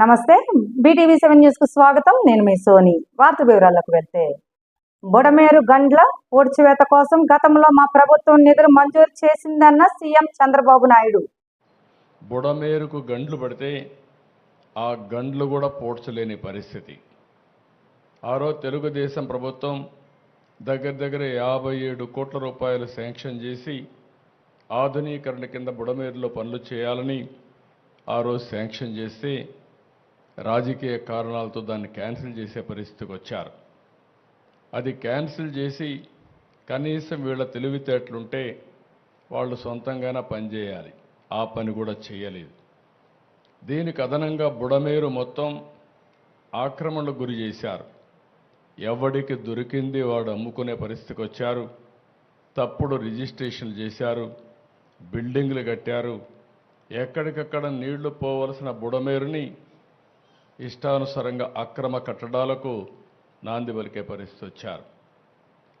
నమస్తే. BTV seven న్యూస్కు స్వాగతం. నేను మీ సోని. వార్త వివరాలకు వెళ్తే బుడమేరు గండ్ల పూడ్చివేత కోసం గతంలో మా ప్రభుత్వం నిధులు మంజూరు చేసిందన్న సీఎం చంద్రబాబు నాయుడు. బుడమేరుకు గండ్లు పడితే ఆ గండ్లు కూడా పోడ్చలేని పరిస్థితి. ఆరో తెలుగుదేశం ప్రభుత్వం దగ్గర దగ్గర యాభై ఏడు కోట్ల రూపాయలు శాంక్షన్ చేసి ఆధునీకరణ కింద బుడమేరులో పనులు చేయాలని ఆ రోజు శాంక్షన్ చేస్తే రాజకీయ కారణాలతో దాన్ని క్యాన్సిల్ చేసే పరిస్థితికి వచ్చారు. అది క్యాన్సిల్ చేసి కనీసం వీళ్ళ తెలివితేటలుంటే వాళ్ళు సొంతంగానే పనిచేయాలి ఆ పని కూడా చేయలేదు. దీనికి అదనంగా బుడమేరు మొత్తం ఆక్రమణకు గురి చేశారు. ఎవడికి దొరికింది వాడు అమ్ముకునే పరిస్థితికి వచ్చారు. తప్పుడు రిజిస్ట్రేషన్లు చేశారు. బిల్డింగ్లు కట్టారు. ఎక్కడికక్కడ నీళ్ళు పోవలసిన బుడమేరుని ఇష్టానుసారంగా అక్రమ కట్టడాలకు నాంది పలికే పరిస్థితి వచ్చారు.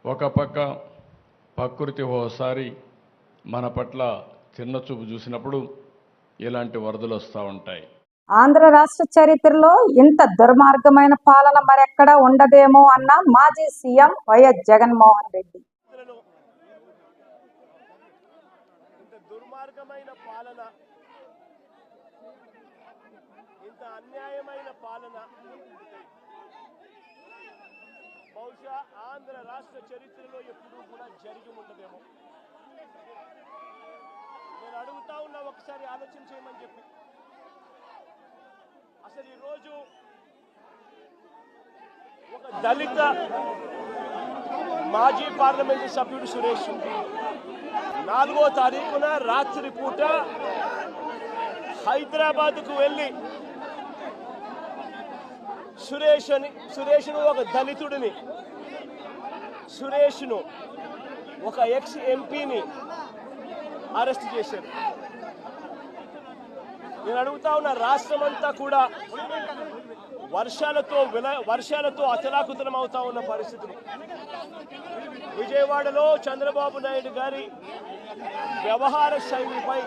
ఒక పక్క ప్రకృతి ఓసారి మన పట్ల చిన్న చూపు చూసినప్పుడు ఇలాంటి వరదలు వస్తూ ఉంటాయి. ఆంధ్ర రాష్ట్ర చరిత్రలో ఇంత దుర్మార్గమైన పాలన మరెక్కడా ఉండదేమో అన్న మాజీ సీఎం వైఎస్ జగన్మోహన్ రెడ్డి. దుర్మార్గమైన పాలన ఇంత అన్యాయమైన పాలన. బహుశా ఆంధ్ర రాష్ట్ర చరిత్రలో ఎప్పుడూ కూడా జరిగి ఉండదేమో. నేను అడుగుతా ఉన్నా ఒకసారి ఆలోచన చేయమని చెప్పి. అసలు ఈరోజు ఒక దళిత మాజీ పార్లమెంటు సభ్యుడు సురేష్ నాలుగో తారీఖున రాత్రి పూట హైదరాబాద్కు వెళ్ళి సురేష్ అని సురేష్ను ఒక దళితుడిని. సురేష్ను ఒక ఎక్స్ ఎంపీని అరెస్ట్ చేశారు. నేను అడుగుతా ఉన్న రాష్ట్రం అంతా కూడా వర్షాలతో విల వర్షాలతో అతలాకుతలం అవుతా ఉన్న పరిస్థితులు విజయవాడలో చంద్రబాబు నాయుడు గారి వ్యవహార శైలిపై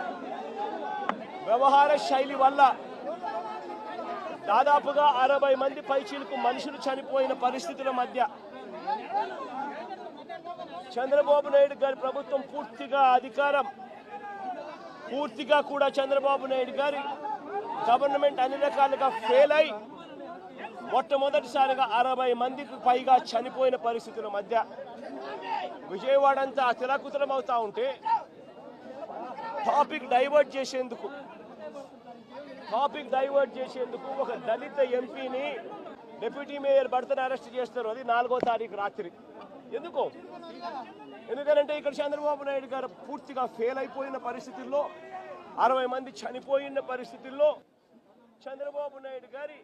వ్యవహార శైలి వల్ల దాదాపుగా అరవై మంది పైచీలకు మనుషులు చనిపోయిన పరిస్థితుల మధ్య చంద్రబాబు నాయుడు గారి ప్రభుత్వం పూర్తిగా అధికారం పూర్తిగా కూడా చంద్రబాబు నాయుడు గారి గవర్నమెంట్ అన్ని రకాలుగా ఫెయిల్ అయి మొట్టమొదటిసారిగా అరవై మందికి పైగా చనిపోయిన పరిస్థితుల మధ్య విజయవాడ అంతా అతలాకుతలం అవుతా ఉంటే టాపిక్ డైవర్ట్ చేసేందుకు టాపిక్ డైవర్ట్ చేసేందుకు ఒక దళిత ఎంపీని డిప్యూటీ మేయర్ భర్తను అరెస్ట్ చేస్తారు. అది నాలుగో తారీఖు రాత్రి. ఎందుకో? ఎందుకంటే ఇక్కడ చంద్రబాబు నాయుడు గారు పూర్తిగా ఫెయిల్ అయిపోయిన పరిస్థితుల్లో అరవై మంది చనిపోయిన పరిస్థితుల్లో చంద్రబాబు నాయుడు గారి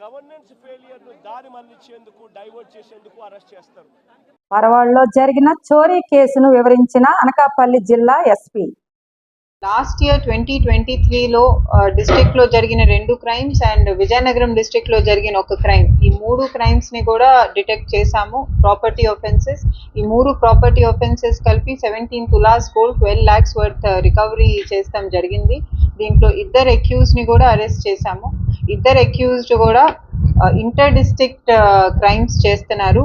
గవర్నెన్స్ ఫెయిలియర్ను దారి మళ్ళించేందుకు డైవర్ట్ చేసేందుకు అరెస్ట్ చేస్తారు. పరవాడలో జరిగిన చోరీ కేసును వివరించిన అనకాపల్లి జిల్లా SP last year twenty twenty త్రీలో డిస్ట్రిక్ట్లో జరిగిన రెండు క్రైమ్స్ అండ్ విజయనగరం డిస్ట్రిక్ట్లో జరిగిన ఒక క్రైమ్. ఈ మూడు క్రైమ్స్ని కూడా డిటెక్ట్ చేశాము ప్రాపర్టీ ఒఫెన్సెస్ ఈ మూడు ప్రాపర్టీ ఒఫెన్సెస్ కలిపి seventeen tolas gold twelve lakhs worth recovery చేస్తాం జరిగింది. దీంట్లో ఇద్దరు అక్యూజ్ని కూడా అరెస్ట్ చేశాము. ఇద్దరు అక్యూజ్డ్ కూడా ఇంటర్ డిస్ట్రిక్ట్ క్రైమ్స్ చేస్తున్నారు.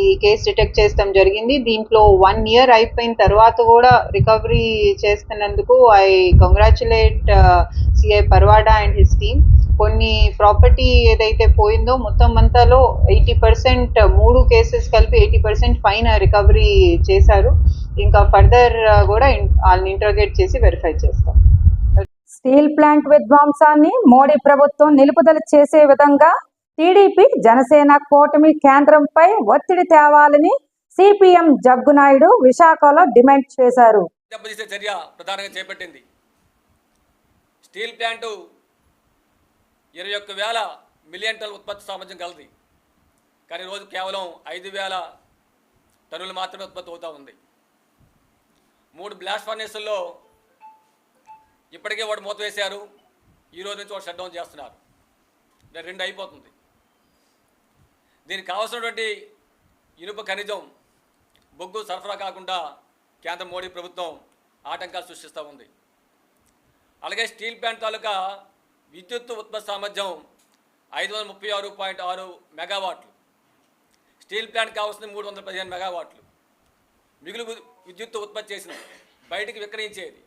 ఈ కేసు డిటెక్ట్ చేస్తాం జరిగింది. దీంట్లో వన్ ఇయర్ అయిపోయిన తర్వాత కూడా రికవరీ చేస్తున్నందుకు I congratulate CI Parawada and his team కొన్ని ప్రాపర్టీ ఏదైతే పోయిందో మొత్తం అంతాలో ఎయిటీ పర్సెంట్ మూడు కేసెస్ కలిపి ఎయిటీ పర్సెంట్ ఫైన్ రికవరీ చేశారు. ఇంకా ఫర్దర్ uh, కూడా వాళ్ళని ఇంటర్గేట్ చేసి వెరిఫై చేస్తాం. స్టీల్ ప్లాంట్ విధ్వంసాన్ని మోడీ ప్రభుత్వం నిలుపుదల చేసే విధంగా టీడీపీ జనసేన కూటమి కేంద్రంపై ఒత్తిడి తేవాలని సిపిఎం జగ్గునాయుడు విశాఖలో డిమాండ్ చేశారు. దెబ్బతీసే చర్య ప్రధానంగా చేపట్టింది. స్టీల్ ప్లాంటు ఇరవై ఒక్క వేల మిలియన్ టన్ ఉత్పత్తి సామర్థ్యం కలది కానీ రోజు కేవలం ఐదు వేల టన్నులు మాత్రమే ఉత్పత్తి అవుతూ ఉంది. మూడు బ్లాస్ట్ ఫర్నేసుల్లో ఇప్పటికే వాడు మూత వేశారు. ఈరోజు నుంచి వాడు షట్ డౌన్ చేస్తున్నారు రెండు అయిపోతుంది. దీనికి కావాల్సినటువంటి ఇనుప ఖనిజం బొగ్గు సరఫరా కాకుండా కేంద్ర మోడీ ప్రభుత్వం ఆటంకాలు సృష్టిస్తూ ఉంది. అలాగే స్టీల్ ప్లాంట్ తాలూకా విద్యుత్ ఉత్పత్తి సామర్థ్యం ఐదు వందల ముప్పై ఆరు పాయింట్ ఆరు మెగావాట్లు. స్టీల్ ప్లాంట్ కావాల్సింది మూడు వందల పదిహేను మెగావాట్లు. మిగులు విద్యుత్ ఉత్పత్తి చేసిన బయటికి విక్రయించేది.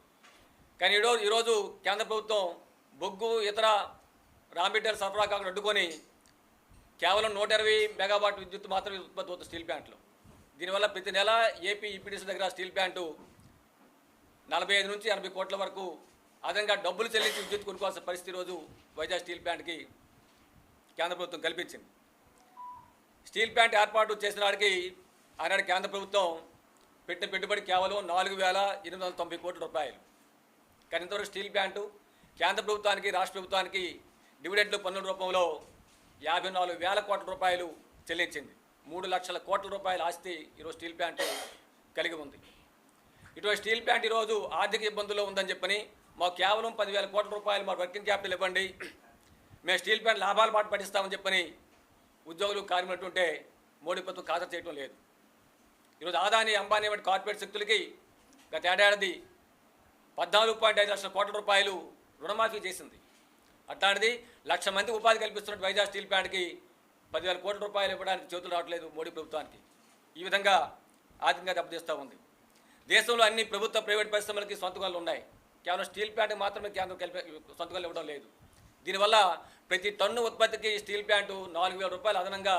కానీ ఈరోజు ఈరోజు కేంద్ర ప్రభుత్వం బొగ్గు ఇతర రా మెటీరియల్ సరఫరా కాకుండా అడ్డుకొని కేవలం నూట ఇరవై మెగావాట్ విద్యుత్ మాత్రమే ఉత్పత్తి అవుతుంది స్టీల్ ప్లాంట్లో. దీనివల్ల ప్రతి నెల ఏపీ ఈపీడీసీ దగ్గర స్టీల్ ప్లాంటు నలభై ఐదు నుంచి ఎనభై కోట్ల వరకు అదనంగా డబ్బులు చెల్లించి విద్యుత్ కొనుక్కోవాల్సిన పరిస్థితి రోజు వైజాగ్ స్టీల్ ప్లాంట్కి కేంద్ర ప్రభుత్వం కల్పించింది. స్టీల్ ప్లాంట్ ఏర్పాటు చేసిన వాడికి ఆనాడు కేంద్ర ప్రభుత్వం పెట్టిన పెట్టుబడి కేవలం నాలుగు వేల ఎనిమిది వందల తొంభై కోట్ల రూపాయలు. కానీ ఇంతవరకు స్టీల్ ప్లాంటు కేంద్ర ప్రభుత్వానికి రాష్ట్ర ప్రభుత్వానికి డివిడెంట్లు పన్నుల రూపంలో యాభై నాలుగు వేల కోట్ల రూపాయలు చెల్లించింది. మూడు లక్షల కోట్ల రూపాయల ఆస్తి ఈరోజు స్టీల్ ప్లాంట్ కలిగి ఉంది. ఇటువంటి స్టీల్ ప్లాంట్ ఈరోజు ఆర్థిక ఇబ్బందుల్లో ఉందని చెప్పని మాకు కేవలం పదివేల కోట్ల రూపాయలు మా వర్కింగ్ క్యాపిటల్ ఇవ్వండి మేము స్టీల్ ప్లాంట్ లాభాలు పాటు పట్టిస్తామని చెప్పని ఉద్యోగులు కార్మికులుంటే మోడీ ప్రభుత్వం ఖాతా చేయడం లేదు. ఈరోజు ఆదాని అంబానీ వంటి కార్పొరేట్ శక్తులకి గత ఏడాది పద్నాలుగు పాయింట్ ఐదు లక్షల కోట్ల రూపాయలు రుణమాఫీ చేసింది. అట్లాంటిది లక్ష మంది ఉపాధి కల్పిస్తున్న వైజాగ్ స్టీల్ ప్లాంట్కి పదివేల కోట్ల రూపాయలు ఇవ్వడానికి చేతులు రావట్లేదు మోడీ ప్రభుత్వానికి. ఈ విధంగా ఆర్థికంగా దెబ్బతీస్తూ ఉంది. దేశంలో అన్ని ప్రభుత్వ ప్రైవేట్ పరిశ్రమలకి సొంతకాలు ఉన్నాయి. కేవలం స్టీల్ ప్లాంట్కి మాత్రమే కేంద్రం కలిపి సొంతకాలు ఇవ్వడం లేదు. దీనివల్ల ప్రతి టన్ను ఉత్పత్తికి స్టీల్ ప్లాంటు నాలుగు వేల రూపాయలు అదనంగా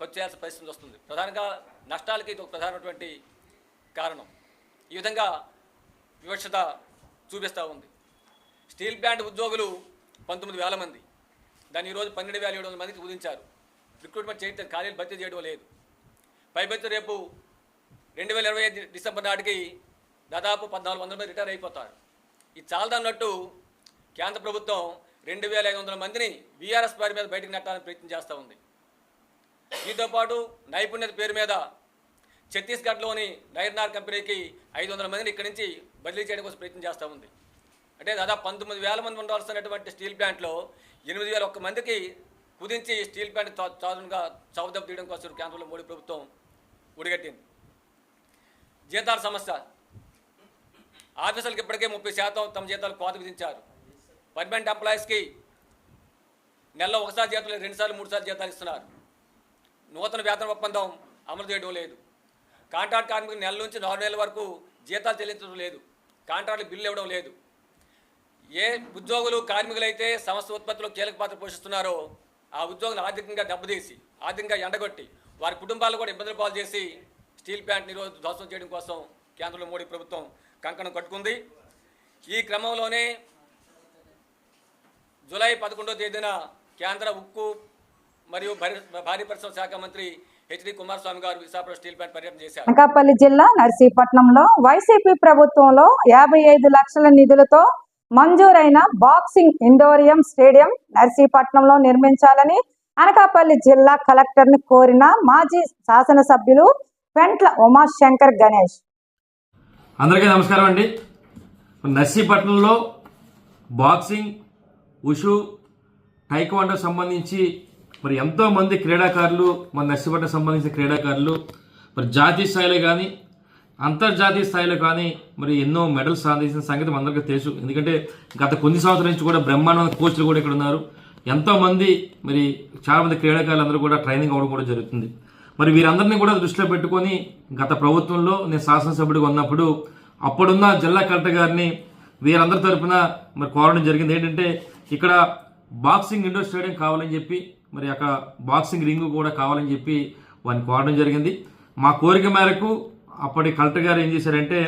ఖర్చు చేయాల్సిన పరిస్థితి వస్తుంది. ప్రధానంగా నష్టాలకి ఇది ఒక ప్రధానమైనటువంటి కారణం. ఈ విధంగా వివక్షత చూపిస్తూ ఉంది. స్టీల్ ప్లాంట్ ఉద్యోగులు పంతొమ్మిది వేల మంది. దాన్ని ఈరోజు పన్నెండు వేల ఏడు వందల మందికి కుదించారు. రిక్రూట్మెంట్ చేయటం ఖాళీలు భర్తీ చేయడం లేదు. పైపెత్తు రేపు రెండు వేల ఇరవై ఐదు డిసెంబర్ నాటికి దాదాపు పద్నాలుగు వందల మంది రిటైర్ అయిపోతారు. ఇది చాలదన్నట్టు కేంద్ర ప్రభుత్వం రెండు వేల ఐదు వందల మందిని వీఆర్ఎస్ పేరు మీద బయటకు నెట్టాలని ప్రయత్నం చేస్తూ ఉంది. దీంతో పాటు నైపుణ్యత పేరు మీద ఛత్తీస్గఢ్లోని నైర్నార్ కంపెనీకి ఐదు వందల మందిని ఇక్కడి నుంచి బదిలీ చేయడం కోసం ప్రయత్నం చేస్తూ ఉంది. అంటే దాదాపు పంతొమ్మిది వేల మంది ఉండాల్సినటువంటి స్టీల్ ప్లాంట్లో ఎనిమిది వేల ఒక్క మందికి కుదించి స్టీల్ ప్లాంట్ చాదునుగా చౌదప్ తీయడం కోసం కేంద్రంలో మోడీ ప్రభుత్వం ఉడిగట్టింది జీతాల సమస్య. ఆఫీసర్లకు ఇప్పటికే ముప్పై శాతం తమ జీతాలు కోత విధించారు. పర్మనెంట్ ఎంప్లాయీస్కి నెలలో ఒకసారి జీతాలు రెండుసార్లు మూడుసార్లు జీతాలు ఇస్తున్నారు. నూతన వేతన ఒప్పందం అమలు చేయడం లేదు. కాంట్రాక్ట్ కార్మికులు నెల నుంచి నాలుగు నెలల వరకు జీతాలు చెల్లించడం లేదు. కాంట్రాక్ట్ బిల్లు ఇవ్వడం లేదు. ఏ ఉద్యోగులు కార్మికులైతే సంస్థ ఉత్పత్తిలో కీలక పాత్ర పోషిస్తున్నారో ఆ ఉద్యోగులు ఆర్థికంగా దెబ్బతీసి ఆర్థికంగా ఎండగొట్టి వారి కుటుంబాలు కూడా ఇబ్బందులు పాలు చేసి స్టీల్ ప్లాంట్ ఈరోజు ధ్వంసం చేయడం కోసం కేంద్రంలో మోడీ ప్రభుత్వం కంకణం కట్టుకుంది. ఈ క్రమంలోనే జూలై పదకొండో తేదీన కేంద్ర ఉక్కు మరియు భారీ భారీ పరిశ్రమ శాఖ మంత్రి హెచ్డి కుమారస్వామి గారు విశాఖపట్నం స్టీల్ ప్లాంట్ పర్యటన చేశారు. అనకాపల్లి జిల్లా నర్సీపట్నంలో వైసీపీ ప్రభుత్వంలో యాభై ఐదు లక్షల నిధులతో మంజూరైన బాక్సింగ్ ఇండోరియం స్టేడియం నర్సీపట్నంలో నిర్మించాలని అనకాపల్లి జిల్లా కలెక్టర్ని కోరిన మాజీ శాసనసభ్యులు పెంట్ల ఉమాశంకర్ గణేష్. అందరికీ నమస్కారం అండి. నర్సీపట్నంలో బాక్సింగ్ ఉషు టైక్వాండో సంబంధించి మరి ఎంతోమంది క్రీడాకారులు మన నర్సీపట్నం సంబంధించిన క్రీడాకారులు మరి జాతీయ స్థాయిలో కానీ అంతర్జాతీయ స్థాయిలో కానీ మరి ఎన్నో మెడల్స్ సాధించిన సంగతి అందరికీ తెలుసు. ఎందుకంటే గత కొన్ని సంవత్సరాల నుంచి కూడా బ్రహ్మాండమైన కోచ్లు కూడా ఇక్కడ ఉన్నారు. ఎంతోమంది మరి చాలామంది క్రీడాకారులందరూ క్రీడాకారులు అందరూ కూడా ట్రైనింగ్ అవ్వడం కూడా జరుగుతుంది. మరి వీరందరినీ కూడా దృష్టిలో పెట్టుకొని గత ప్రభుత్వంలో నేను శాసనసభ్యుడిగా ఉన్నప్పుడు అప్పుడున్న జిల్లా కలెక్టర్ గారిని వీరందరి తరఫున మరి కోరడం జరిగింది. ఏంటంటే ఇక్కడ బాక్సింగ్ ఇండోర్ స్టేడియం కావాలని చెప్పి మరి అక్కడ బాక్సింగ్ రింగ్ కూడా కావాలని చెప్పి వారిని కోరడం జరిగింది. మా కోరిక మేరకు అప్పటి కలెక్టర్ గారు ఏం చేశారంటే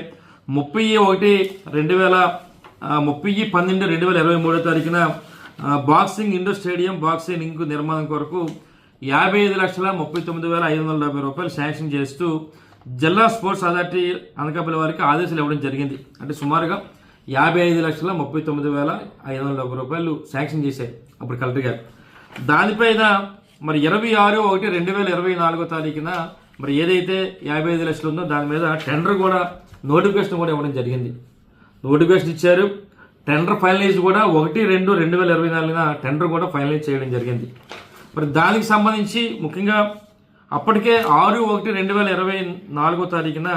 ముప్పై ఒకటి రెండు వేల ముప్పై పన్నెండు రెండు వేల ఇరవై మూడో తారీఖున boxing indoor stadium boxing ring నిర్మాణం కొరకు యాభై ఐదు లక్షల ముప్పై తొమ్మిది వేల ఐదు వందల డెబ్బై రూపాయలు శాంక్షన్ చేస్తూ జిల్లా స్పోర్ట్స్ అథారిటీ అనకాపల్లి వారికి ఆదేశాలు ఇవ్వడం జరిగింది. అంటే సుమారుగా యాభై ఐదు లక్షల ముప్పై తొమ్మిది వేల ఐదు వందల డెబ్బై రూపాయలు శాంక్షన్ చేశారు అప్పుడు కలెక్టర్ గారు. దానిపైన మరి ఇరవై ఆరు ఒకటి రెండు వేల ఇరవై నాలుగో తారీఖున మరి ఏదైతే యాభై ఐదు లక్షలు ఉందో దాని మీద టెండర్ కూడా నోటిఫికేషన్ కూడా ఇవ్వడం జరిగింది. నోటిఫికేషన్ ఇచ్చారు. టెండర్ ఫైనలైజ్ కూడా ఒకటి రెండు రెండు వేల ఇరవై నాలుగున టెండర్ కూడా ఫైనలైజ్ చేయడం జరిగింది. మరి దానికి సంబంధించి ముఖ్యంగా అప్పటికే ఆరు ఒకటి రెండు వేల ఇరవై నాలుగో తారీఖున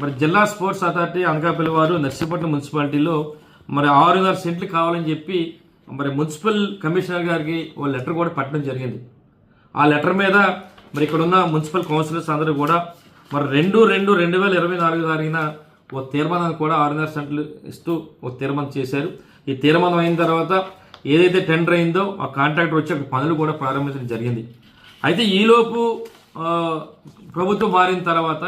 మరి జిల్లా స్పోర్ట్స్ అథారిటీ అనకాపల్లి వారు నర్సీపట్నం మున్సిపాలిటీలో మరి ఆరున్నర సెంట్లు కావాలని చెప్పి మరి మున్సిపల్ కమిషనర్ గారికి ఓ లెటర్ కూడా పట్టడం జరిగింది. ఆ లెటర్ మీద మరి ఇక్కడ ఉన్న మున్సిపల్ కౌన్సిలర్స్ అందరూ కూడా మరి రెండు రెండు రెండు వేల ఇరవై నాలుగు జరిగిన ఓ తీర్మానాన్ని కూడా ఆరున్నర సెంట్లు ఇస్తూ ఓ తీర్మానం చేశారు. ఈ తీర్మానం అయిన తర్వాత ఏదైతే టెండర్ అయిందో ఆ కాంట్రాక్టర్ వచ్చి అక్కడ పనులు కూడా ప్రారంభించడం జరిగింది. అయితే ఈలోపు ప్రభుత్వం మారిన తర్వాత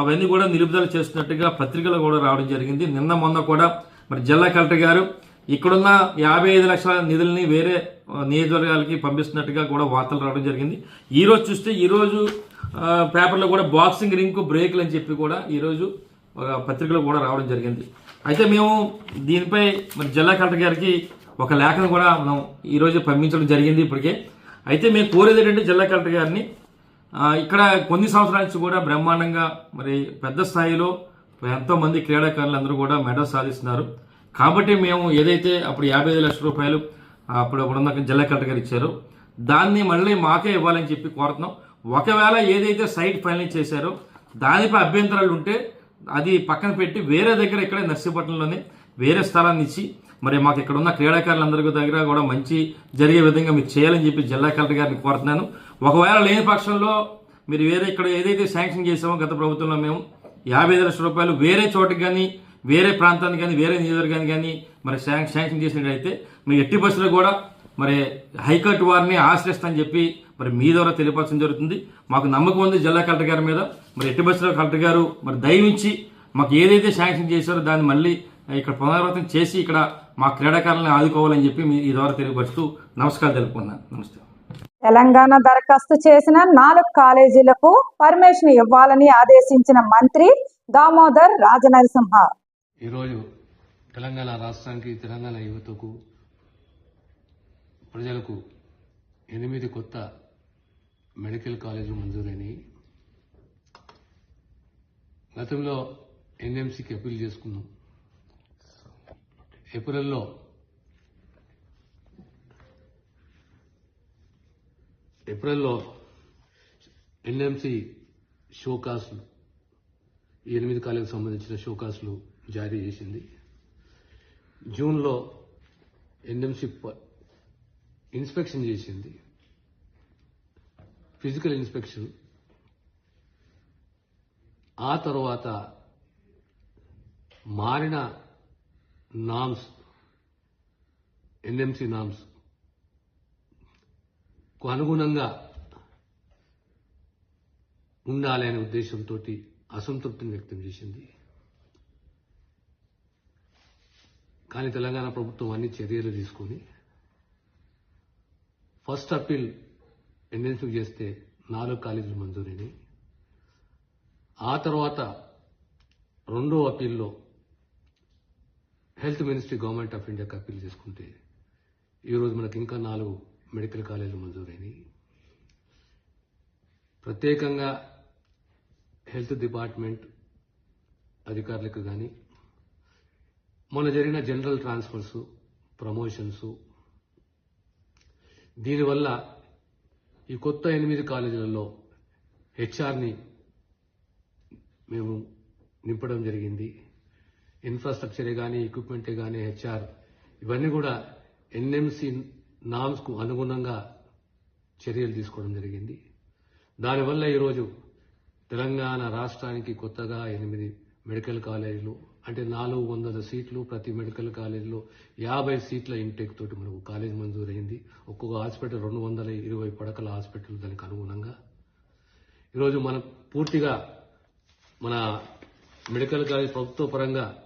అవన్నీ కూడా నిలుపుదల చేస్తున్నట్టుగా పత్రికలు కూడా రావడం జరిగింది. నిన్న మొన్న కూడా మరి జిల్లా కలెక్టర్ గారు ఇక్కడున్న యాభై ఐదు లక్షల నిధుల్ని వేరే నియోజకవర్గాలకి పంపిస్తున్నట్టుగా కూడా వార్తలు రావడం జరిగింది. ఈరోజు చూస్తే ఈరోజు పేపర్లో కూడా బాక్సింగ్ రింగ్ బ్రేక్లు అని చెప్పి కూడా ఈరోజు ఒక పత్రికలో కూడా రావడం జరిగింది. అయితే మేము దీనిపై మరి జిల్లా కలెక్టర్ గారికి ఒక లేఖను కూడా మనం ఈరోజు పంపించడం జరిగింది ఇప్పటికే. అయితే మేము కోరేది ఏంటంటే జిల్లా కలెక్టర్ గారిని ఇక్కడ కొన్ని సంవత్సరాల నుంచి కూడా బ్రహ్మాండంగా మరి పెద్ద స్థాయిలో ఎంతోమంది క్రీడాకారులు అందరూ కూడా మెడల్ సాధిస్తున్నారు. కాబట్టి మేము ఏదైతే అప్పుడు యాభై ఐదు లక్షల రూపాయలు అప్పుడు అప్పుడున్న జిల్లా కలెక్టర్ గారు ఇచ్చారో. దాన్ని మళ్ళీ మాకే ఇవ్వాలని చెప్పి కోరుతున్నాం. ఒకవేళ ఏదైతే సైట్ ఫైనల్ చేశారో దానిపై అభ్యంతరాలు ఉంటే అది పక్కన పెట్టి వేరే దగ్గర ఇక్కడ నర్సీపట్నంలోనే వేరే స్థలాన్ని ఇచ్చి మరి మాకు ఇక్కడ ఉన్న క్రీడాకారులందరికీ దగ్గర కూడా మంచి జరిగే విధంగా మీరు చేయాలని చెప్పి జిల్లా కలెక్టర్ గారిని కోరుతున్నాను. ఒకవేళ లేని పక్షంలో మీరు వేరే ఇక్కడ ఏదైతే శాంక్షన్ చేసామో గత ప్రభుత్వంలో మేము యాభై లక్షల రూపాయలు వేరే చోటుకి కానీ వేరే ప్రాంతానికి కానీ వేరే నియోజకవర్గానికి కానీ మరి శాంక్- శాంక్షన్ చేసినట్టయితే మీ ఎట్టి బస్సులో కూడా మరి హైకోర్టు వారిని ఆశ్రయిస్తామని చెప్పి మరి మీ ద్వారా తెలియపరచడం జరుగుతుంది. మాకు నమ్మకం ఉంది జిల్లా కలెక్టర్ గారి మీద. మరి ఎట్టి బస్సులో కలెక్టర్ గారు మరి దయవించి మాకు ఏదైతే శాంక్షన్ చేశారో దాన్ని మళ్ళీ ఇక్కడ పునరావృతం చేసి ఇక్కడ మా క్రీడాకారులను ఆదుకోవాలని చెప్పి మీ ఈ ద్వారా తెలియపరుస్తూ నమస్కారం తెలుపుకున్నాను నమస్తే. తెలంగాణ దరఖాస్తు చేసిన నాలుగు కాలేజీలకు పర్మిషన్ ఇవ్వాలని ఆదేశించిన మంత్రి దామోదర్ రాజనరసింహ. ఈరోజు తెలంగాణ రాష్ట్రానికి తెలంగాణ యువతకు ప్రజలకు ఎనిమిది కొత్త మెడికల్ కాలేజీలు మంజూరైనవి గతంలో ఎన్ఎంసీకి అప్పీల్ చేసుకున్నాం. ఏప్రిల్లో ఏప్రిల్లో ఎన్ఎంసీ షోకాసులు ఈ ఎనిమిది కాలేజీకి సంబంధించిన షోకాసులు జారీ చేసింది. జూన్లో ఎన్ఎంసీ ఇన్స్పెక్షన్ చేసింది. Physical inspection. ఆ తర్వాత మారిన నామ్స్ ఎన్ఎంసి నామ్స్కు అనుగుణంగా ఉండాలనే ఉద్దేశంతో అసంతృప్తిని వ్యక్తం చేసింది. కానీ తెలంగాణ ప్రభుత్వం అన్ని చర్యలు తీసుకుని ఫస్ట్ అప్పీల్ ఎన్ఎన్సీ చేస్తే నాలుగు కాలేజీలు మంజూరీని ఆ తర్వాత రెండో అప్పీల్లో హెల్త్ మినిస్ట్రీ గవర్నమెంట్ ఆఫ్ ఇండియాకి అప్పీల్ చేసుకుంటే ఈరోజు మనకి ఇంకా నాలుగు మెడికల్ కాలేజీలు మంజూరైనవి ప్రత్యేకంగా హెల్త్ డిపార్ట్మెంట్ అధికారులకు కానీ మొన్న జరిగిన జనరల్ ట్రాన్స్ఫర్స్ ప్రమోషన్స్. దీనివల్ల ఈ కొత్త ఎనిమిది కాలేజీలలో హెచ్ఆర్ని మేము నింపడం జరిగింది. ఇన్ఫ్రాస్ట్రక్చరే కానీ ఎక్విప్మెంటే కానీ హెచ్ఆర్ ఇవన్నీ కూడా ఎన్ఎంసి నామ్స్కు అనుగుణంగా చర్యలు తీసుకోవడం జరిగింది. దానివల్ల ఈరోజు తెలంగాణ రాష్ట్రానికి కొత్తగా ఎనిమిది మెడికల్ కాలేజీలు అంటే నాలుగు వందల సీట్లు ప్రతి మెడికల్ కాలేజీలో యాభై సీట్ల ఇంటేక్ తోటి మనకు కాలేజ్ మంజూరైంది. ఒక్కొక్క హాస్పిటల్ రెండు వందల ఇరవై పడకల హాస్పిటల్ దానికి అనుగుణంగా. ఈరోజు మనం పూర్తిగా మన మెడికల్ కాలేజ్ ప్రభుత్వ పరంగా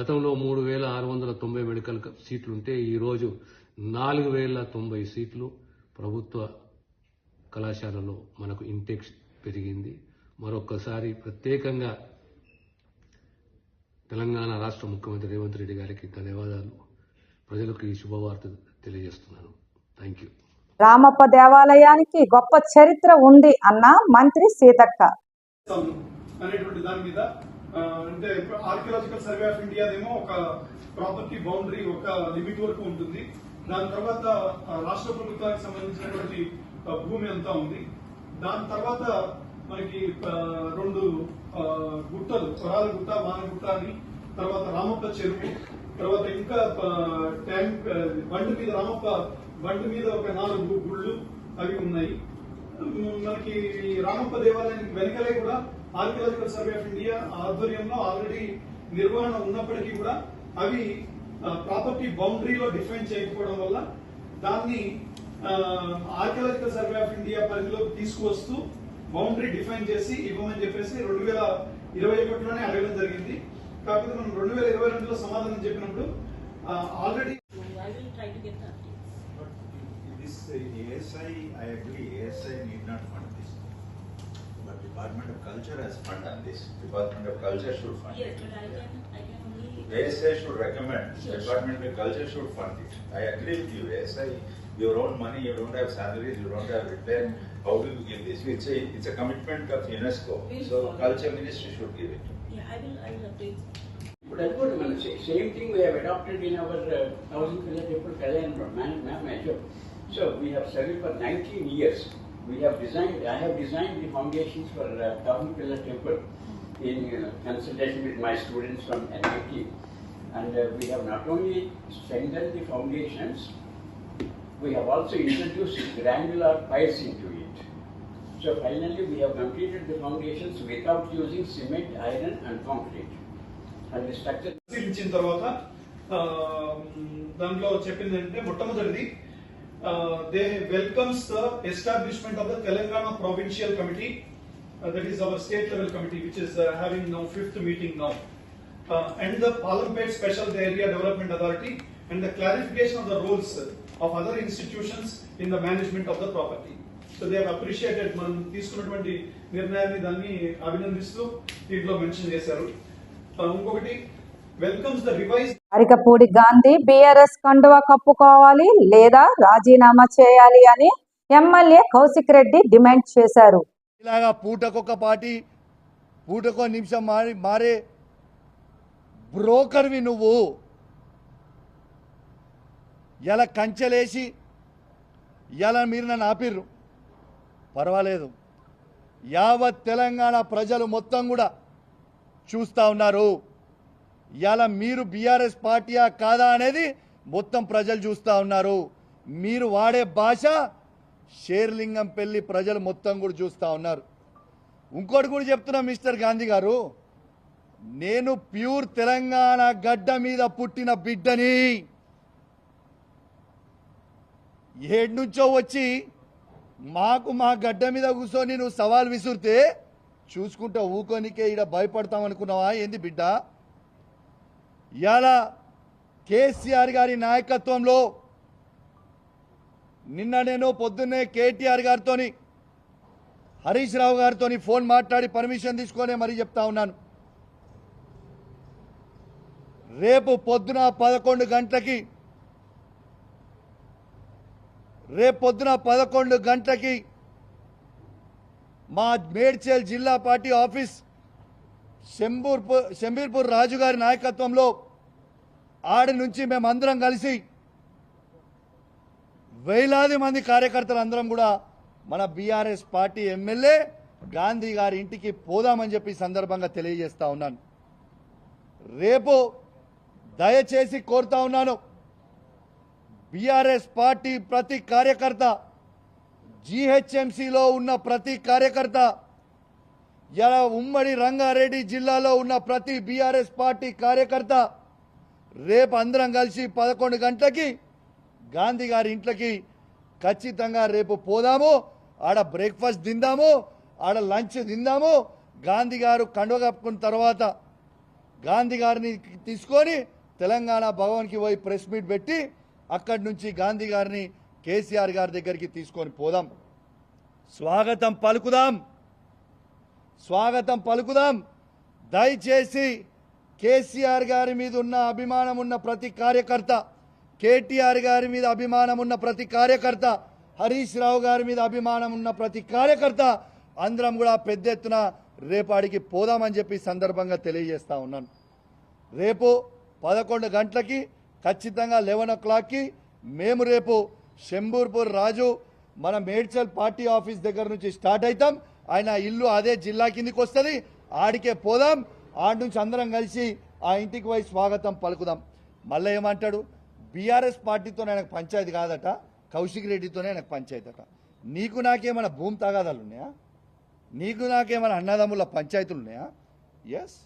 గతంలో మూడు వేల ఆరు వందల తొంభై మెడికల్ సీట్లుంటే సీట్లు ఉంటే ఈరోజు నాలుగు వేల తొంభై సీట్లు ప్రభుత్వ కళాశాలలో మనకు ఇంటెక్స్ పెరిగింది. మరొక్కసారి ప్రత్యేకంగా తెలంగాణ రాష్ట్ర ముఖ్యమంత్రి రేవంత్ రెడ్డి గారికి ధన్యవాదాలు. ప్రజలకు ఈ శుభవార్త తెలియజేస్తున్నాను. Thank you. రామప్ప దేవాలయానికి గొప్ప చరిత్ర ఉంది అన్న మంత్రి సీతక్క. అనేటువంటి దాని మీద అంటే ఆర్కియలాజికల్ సర్వే ఆఫ్ ఇండియా ఏమో ఒక ప్రాపర్టీ బౌండరీ ఒక లిమిట్ వరకు ఉంటుంది. దాని తర్వాత రాష్ట్ర ప్రభుత్వానికి సంబంధించినటువంటి భూమి అంతా ఉంది. దాని తర్వాత మనకి రెండు గుట్టలు కొరాల గుట్ట మానగుట్ట అని తర్వాత రామప్ప చెరువు తర్వాత ఇంకా ట్యాంక్ బండి మీద రామప్ప బండి మీద ఒక నాలుగు గుళ్ళు అవి ఉన్నాయి. మనకి రామప్ప దేవాలయానికి వెనకలే కూడా ఆర్కియలాజికల్ సర్వే ఆఫ్ ఇండియా ఆధ్వర్యంలో ఆల్రెడీ నిర్వహణ ఉన్నప్పటికీ కూడా అవి ప్రాపర్టీ బౌండరీలో డిఫైన్ చేయకపోవడం వల్ల దాన్ని ఆర్కియలాజికల్ సర్వే ఆఫ్ ఇండియా పరిధిలోకి తీసుకువస్తూ బౌండరీ డిఫైన్ చేసి ఇవ్వమని చెప్పేసి రెండు వేల ఇరవై ఒకటిలోనే అడగడం జరిగింది. కాకపోతే మనం రెండు వేల ఇరవై రెండులో సమాధానం చెప్పినప్పుడు already department of culture has fund on this department of culture should fund ASI should recommend, Sure. Department of Culture should fund it. I agree with you, ASI, your own money, you don't have salaries, you don't have repair, how do you give this? It's a, it's a commitment of UNESCO, We'll so follow. Culture Ministry should give it. Yeah, I will, I will update. But that's what I'm saying. Same thing we have adopted in our uh, thousand pillar temple Kalyan man, man measure. So we have studied for 19 years. We have designed, I have designed the foundations for uh, thousand pillar temple in uh, consultation with my students from MIT. And uh, we have not only strengthened the foundations, we have also introduced granular piles into it. So finally, we have completed the foundations without using cement, iron and concrete. And the structure పరిశీలించిన తర్వాత దాంట్లో చెప్పింది అంటే మొట్టమొదటిది they welcomes the establishment of the Telangana committee that is our state level committee which is having now fifth meeting now and the Palampet Special Area Development Authority and the clarification of the roles of other institutions in the management of the property. So they appreciated మనం తీసుకున్నటువంటి నిర్ణయాన్ని దాన్ని అభినందిస్తూ దీంట్లో mention చేశారు. Uh, ఇంకొకటి welcomes the revise Arikapudi Gandhi BRS కండువా కప్పుకోవాలి లేదా రాజీనామా చేయాలి అని ఎమ్మెల్యే కౌశిక్ రెడ్డి డిమాండ్ చేశారు. ఇలాగా పూటకొక పార్టీ పూటకో నిమిషం మారి మారే బ్రోకర్వి నువ్వు. ఇలా కంచెలేసి ఇలా మీరు నన్ను ఆపిర్రు? పర్వాలేదు. యావత్ తెలంగాణ ప్రజలు మొత్తం కూడా చూస్తూ ఉన్నారు. ఇలా మీరు బీఆర్ఎస్ పార్టీయా కాదా అనేది మొత్తం ప్రజలు చూస్తూ ఉన్నారు. మీరు వాడే భాష షేర్లింగం పెళ్ళి ప్రజలు మొత్తం కూడా చూస్తూ ఉన్నారు. ఇంకోటి కూడా చెప్తున్నా మిస్టర్ గాంధీ గారు నేను ప్యూర్ తెలంగాణ గడ్డ మీద పుట్టిన బిడ్డని ఏడు నుంచో వచ్చి మాకు మా గడ్డ మీద కూర్చొని నువ్వు సవాల్ విసురితే చూసుకుంటా ఊకోనికే ఈడ భయపడతాం అనుకున్నావా? ఏంది బిడ్డ? ఇలా కేసీఆర్ గారి నాయకత్వంలో నిన్న నేను పొద్దున్నే కేటీఆర్ గారితోని హరీష్ రావు గారితో ఫోన్ మాట్లాడి పర్మిషన్ తీసుకొని మరీ చెప్తా ఉన్నాను. రేపు పొద్దున పదకొండు గంటలకి రేపు పొద్దున పదకొండు గంటలకి మా మేడ్చల్ జిల్లా పార్టీ ఆఫీస్ శంబూర్పూర్ శంబీర్పూర్ రాజు గారి నాయకత్వంలో ఆడి నుంచి మేమందరం కలిసి వేలాది మంది కార్యకర్తలు అందరం కూడా మన బీఆర్ఎస్ పార్టీ ఎమ్మెల్యే గాంధీ గారి ఇంటికి పోదామని చెప్పి సందర్భంగా తెలియజేస్తా ఉన్నాను. రేపు దయచేసి కోరుతా ఉన్నాను బీఆర్ఎస్ పార్టీ ప్రతి కార్యకర్త జీహెచ్ఎంసీలో ఉన్న ప్రతి కార్యకర్త ఇలా ఉమ్మడి రంగారెడ్డి జిల్లాలో ఉన్న ప్రతి బీఆర్ఎస్ పార్టీ కార్యకర్త రేపు అందరం కలిసి పదకొండు గంటలకి గాంధీ గారి ఇంట్లోకి ఖచ్చితంగా రేపు పోదాము ఆడ బ్రేక్ఫాస్ట్ తిందాము ఆడ లంచ్ తిందాము. గాంధీ గారు కండువ కప్పుకున్న తర్వాత గాంధీ గారిని తీసుకొని తెలంగాణ భవన్కి పోయి ప్రెస్ మీట్ పెట్టి అక్కడి నుంచి గాంధీ గారిని కేసీఆర్ గారి దగ్గరికి తీసుకొని పోదాం. స్వాగతం పలుకుదాం. స్వాగతం పలుకుదాం. దయచేసి కేసీఆర్ గారి మీద ఉన్న అభిమానం ఉన్న ప్రతి కార్యకర్త కేటీఆర్ గారి మీద అభిమానం ఉన్న ప్రతి కార్యకర్త హరీష్ రావు గారి మీద అభిమానం ఉన్న ప్రతి కార్యకర్త అందరం కూడా పెద్ద ఎత్తున రేపాడికి పోదామని చెప్పి సందర్భంగా తెలియజేస్తా ఉన్నాను. రేపు పదకొండు గంటలకి ఖచ్చితంగా లెవెన్ ఓ క్లాక్కి మేము రేపు శంబూర్పూర్ రాజు మన మేడ్చల్ పార్టీ ఆఫీస్ దగ్గర నుంచి స్టార్ట్ అవుతాం. ఆయన ఇల్లు అదే జిల్లా కిందికి వస్తుంది. ఆడికే పోదాం. ఆడి నుంచి అందరం కలిసి ఆ ఇంటికి పోయి స్వాగతం పలుకుదాం. మళ్ళీ ఏమంటాడు? బీఆర్ఎస్ పార్టీతో ఆయనకు పంచాయతీ కాదట కౌశిక్ రెడ్డితోనే ఆయనకు పంచాయతీ అట నీకు నాకేమైనా భూమి తగాదాలు ఉన్నాయా? నీకు నాకేమైనా అన్నదమ్ముల పంచాయతీలు ఉన్నాయా? ఎస్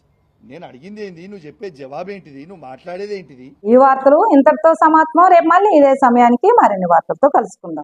నేను అడిగింది ఏంది? నువ్వు చెప్పే జవాబేంటిది నువ్వు మాట్లాడేది ఏంటిది? ఈ వార్తలు ఇంతటితో సమాప్తం. రేపు మళ్ళీ ఇదే సమయానికి మరిన్ని వార్తలతో కలుసుకుందాం.